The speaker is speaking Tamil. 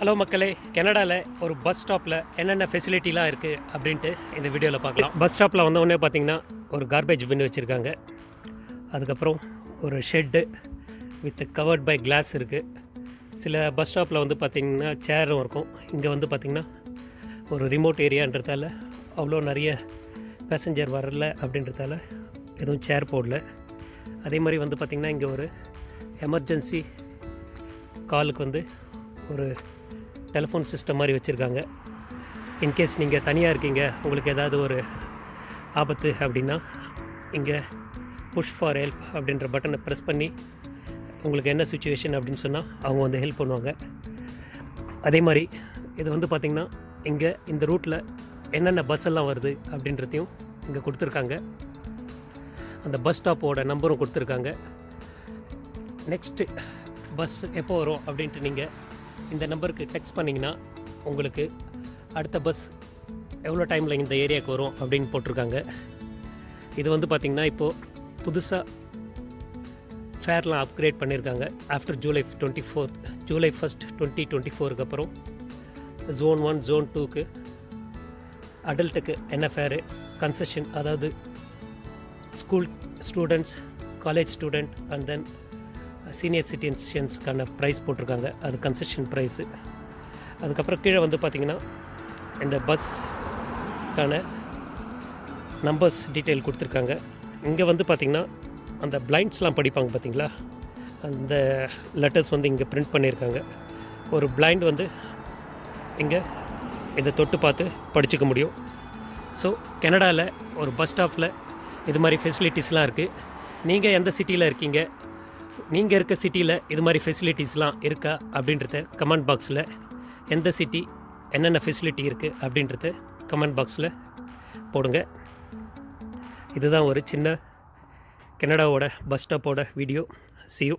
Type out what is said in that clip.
ஹலோ மக்களே கனடாவில் ஒரு பஸ் ஸ்டாப்பில் என்னென்ன ஃபெசிலிட்டிலாம் இருக்குது அப்படின்ட்டு இந்த வீடியோவில் பார்க்கலாம். பஸ் ஸ்டாப்பில் வந்தவுடனே பார்த்தீங்கன்னா ஒரு கார்பேஜ் பின் வச்சுருக்காங்க. அதுக்கப்புறம் ஒரு shed with covered by glass இருக்குது சில பஸ் ஸ்டாப்பில் வந்து பார்த்திங்கன்னா சேரும் இருக்கும். இங்கே வந்து பார்த்திங்கன்னா ஒரு ரிமோட் ஏரியான்றதால அவ்வளோ நிறைய பேசஞ்சர் வரல அப்படின்றதால எதுவும் சேர் போடல. அதே மாதிரி வந்து பார்த்திங்கன்னா இங்கே ஒரு எமர்ஜென்சி காலுக்கு வந்து ஒரு டெலிஃபோன் சிஸ்டம் மாதிரி வச்சுருக்காங்க. இன்கேஸ் நீங்கள் தனியாக இருக்கீங்க உங்களுக்கு ஏதாவது ஒரு ஆபத்து அப்படின்னா இங்கே புஷ் ஃபார் ஹெல்ப் அப்படின்ற பட்டனை ப்ரெஸ் பண்ணி உங்களுக்கு என்ன சுச்சுவேஷன் அப்படின்னு சொன்னால் அவங்க வந்து ஹெல்ப் பண்ணுவாங்க. அதே மாதிரி இது வந்து பார்த்திங்கன்னா இங்கே இந்த ரூட்டில் என்னென்ன பஸ் எல்லாம் வருது அப்படின்றதையும் இங்கே கொடுத்துருக்காங்க. அந்த பஸ் ஸ்டாப்போட நம்பரும் கொடுத்துருக்காங்க. நெக்ஸ்ட்டு பஸ் எப்போ வரும் அப்படின்ட்டு நீங்கள் இந்த நம்பருக்கு டெக்ஸ்ட் பண்ணிங்கன்னா உங்களுக்கு அடுத்த பஸ் எவ்வளோ டைமில் இந்த ஏரியாவுக்கு வரும் அப்படின்னு போட்டிருக்காங்க. இது வந்து பார்த்திங்கன்னா இப்போது புதுசாக ஃபேர்லாம் அப்கிரேட் பண்ணியிருக்காங்க after July twenty fourth July first twenty twenty ஃபோருக்கு அப்புறம் ஜோன் ஒன் ஜோன் டூக்கு அடல்ட்டுக்கு என்ன ஃபேரு கன்செஷன் அதாவது school students college student and then senior சிட்டிசன்ஸ்க்கான price போட்டிருக்காங்க. அது கன்செஷன் ப்ரைஸு அதுக்கப்புறம் கீழே வந்து பார்த்திங்கன்னா இந்த பஸ்க்கான நம்பர்ஸ் டீட்டெயில் கொடுத்துருக்காங்க. இங்கே வந்து பார்த்திங்கன்னா அந்த பிளைண்ட்ஸ்லாம் படிப்பாங்க பார்த்தீங்களா? அந்த லெட்டர்ஸ் வந்து இங்கே பிரிண்ட் பண்ணியிருக்காங்க. ஒரு பிளைண்ட் வந்து இங்கே இதை தொட்டு பார்த்து படிச்சுக்க முடியும். ஸோ கனடாவில் ஒரு பஸ் ஸ்டாப்பில் இது மாதிரி ஃபெசிலிட்டிஸ்லாம் இருக்குது நீங்கள் எந்த சிட்டியில் இருக்கீங்க? நீங்கள் இருக்க சிட்டியில் இது மாதிரி ஃபெசிலிட்டிஸ்லாம் இருக்கா அப்படின்றத கமெண்ட் பாக்ஸில் எந்த சிட்டி என்னென்ன ஃபெசிலிட்டி இருக்குது அப்படின்றத கமெண்ட் பாக்ஸில் போடுங்க. இதுதான் ஒரு சின்ன கனடாவோட பஸ் ஸ்டாப்போட வீடியோ சியூ